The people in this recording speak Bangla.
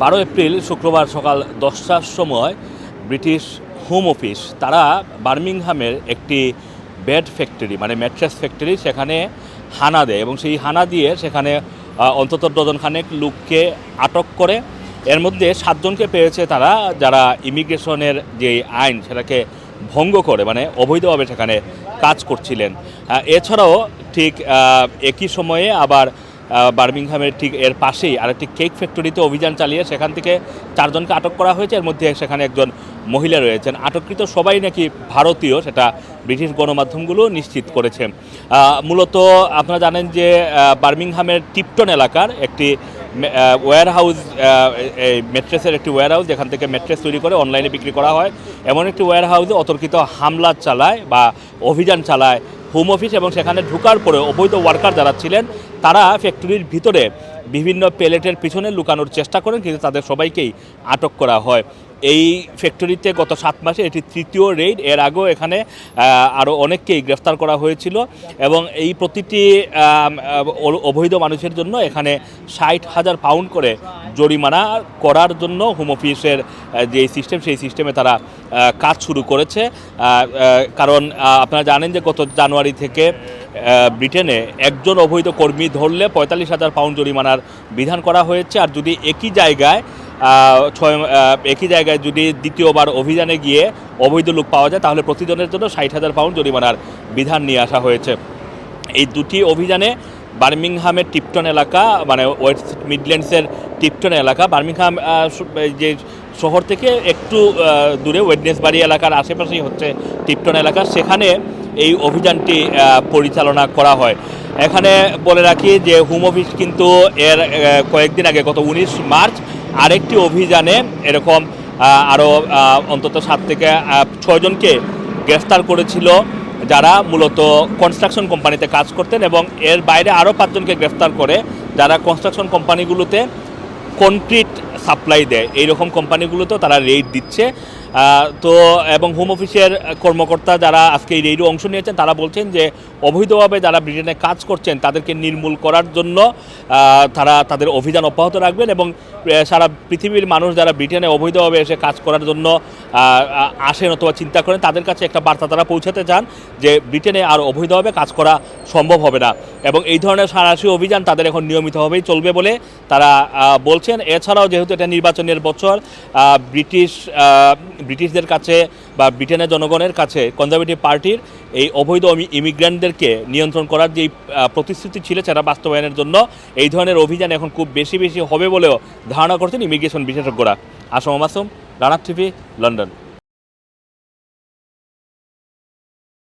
বারো এপ্রিল শুক্রবার সকাল দশটার সময় ব্রিটিশ হোম অফিস, তারা বার্মিংহামের একটি বেড ফ্যাক্টরি মানে ম্যাট্রেস ফ্যাক্টরি, সেখানে হানা দেয় এবং সেই হানা দিয়ে সেখানে অন্তত ডজনখানেক লোককে আটক করে। এর মধ্যে সাতজনকে পেয়েছে তারা, যারা ইমিগ্রেশনের যে আইন সেটাকে ভঙ্গ করে মানে অবৈধভাবে সেখানে কাজ করছিলেন। এছাড়াও ঠিক একই সময়ে আবার বার্মিংহামের ঠিক এর পাশেই আরেকটি কেক ফ্যাক্টরিতে অভিযান চালিয়ে সেখান থেকে চারজনকে আটক করা হয়েছে। এর মধ্যে সেখানে একজন মহিলা রয়েছেন। আটককৃত সবাই নাকি ভারতীয় সেটা ব্রিটিশ গণমাধ্যমগুলো নিশ্চিত করেছে। মূলত আপনারা জানেন যে বার্মিংহামের টিপটন এলাকার একটি ওয়্যার হাউস এই মেট্রেসের একটি ওয়্যার হাউস যেখান থেকে মেট্রেস তৈরি করে অনলাইনে বিক্রি করা হয়। এমন একটি ওয়্যার হাউসে অতর্কিত হামলা চালায় বা অভিযান চালায় হোম অফিস এবং সেখানে ঢুকার পরে অবৈধ ওয়ার্কার যারা ছিলেন তারা ফ্যাক্টরির ভিতরে বিভিন্ন প্যালেটের পিছনে লুকানোর চেষ্টা করেন, কিন্তু তাদের সবাইকেই আটক করা হয়। এই ফ্যাক্টরিতে গত সাত মাসে এটি তৃতীয় রেইড এর আগেও এখানে আরও অনেককেই গ্রেফতার করা হয়েছিল এবং এই প্রতিটি অবৈধ মানুষের জন্য এখানে ষাট হাজার পাউন্ড করে জরিমানা করার জন্য হোম অফিসের যে সিস্টেম সেই সিস্টেমে তারা কাজ শুরু করেছে। কারণ আপনারা জানেন যে গত জানুয়ারি থেকে ব্রিটেনে একজন অবৈধ কর্মী ধরলে পঁয়তাল্লিশ হাজার পাউন্ড জরিমানার বিধান করা হয়েছে। আর যদি একই জায়গায় ছয় একই জায়গায় যদি দ্বিতীয়বার অভিযানে গিয়ে অবৈধ লোক পাওয়া যায়, তাহলে প্রতিজনের জন্য ষাট হাজার পাউন্ড জরিমানার বিধান নিয়ে আসা হয়েছে। এই দুটি অভিযানে বার্মিংহামের টিপটন এলাকা মানে ওয়েস্ট মিডল্যান্ডসের টিপটন এলাকা, বার্মিংহাম যে শহর থেকে একটু দূরে ওয়েডনেসবাড়ি এলাকার আশেপাশেই হচ্ছে টিপটন এলাকা। সেখানে এই অভিযানটি পরিচালনা করা হয়। এখানে বলে রাখি যে হোম অফিস কিন্তু এর কয়েকদিন আগে, গত উনিশ মার্চ, আরেকটি অভিযানে এরকম আরও অন্তত সাত থেকে ছয়জনকে গ্রেফতার করেছিল, যারা মূলত কনস্ট্রাকশন কোম্পানিতে কাজ করতেন এবং এর বাইরে আরও পাঁচজনকে গ্রেফতার করে, যারা কনস্ট্রাকশন কোম্পানিগুলোতে কনক্রিট সাপ্লাই দেয়। এইরকম কোম্পানিগুলোতেও তারা রেড দিচ্ছে। তো এবং হোম অফিসের কর্মকর্তা যারা আজকে এই রেডে অংশ নিয়েছেন, তারা বলছেন যে অবৈধভাবে যারা ব্রিটেনে কাজ করছেন, তাদেরকে নির্মূল করার জন্য তারা তাদের অভিযান অব্যাহত রাখবেন এবং সারা পৃথিবীর মানুষ যারা ব্রিটেনে অবৈধভাবে এসে কাজ করার জন্য আসেন অথবা চিন্তা করেন, তাদের কাছে একটা বার্তা তারা পৌঁছাতে চান যে ব্রিটেনে আর অবৈধভাবে কাজ করা সম্ভব হবে না। এবং এই ধরনের সারাশি অভিযান তাদের এখন নিয়মিতভাবেই চলবে বলে তারা বলছেন। এছাড়াও যেহেতু এটা নির্বাচনের বছর ব্রিটিশ ব্রিটিশদের কাছে বা ব্রিটেনের জনগণের কাছে কনজারভেটিভ পার্টির এই অবৈধ ইমিগ্রান্টদেরকে নিয়ন্ত্রণ করার যে প্রতিশ্রুতি ছিল সেটা বাস্তবায়নের জন্য এই ধরনের অভিযান এখন খুব বেশি বেশি হবে বলেও ধারণা করছেন ইমিগ্রেশন বিশেষজ্ঞরা। আসম মাসুম, রানার টিভি, লন্ডন।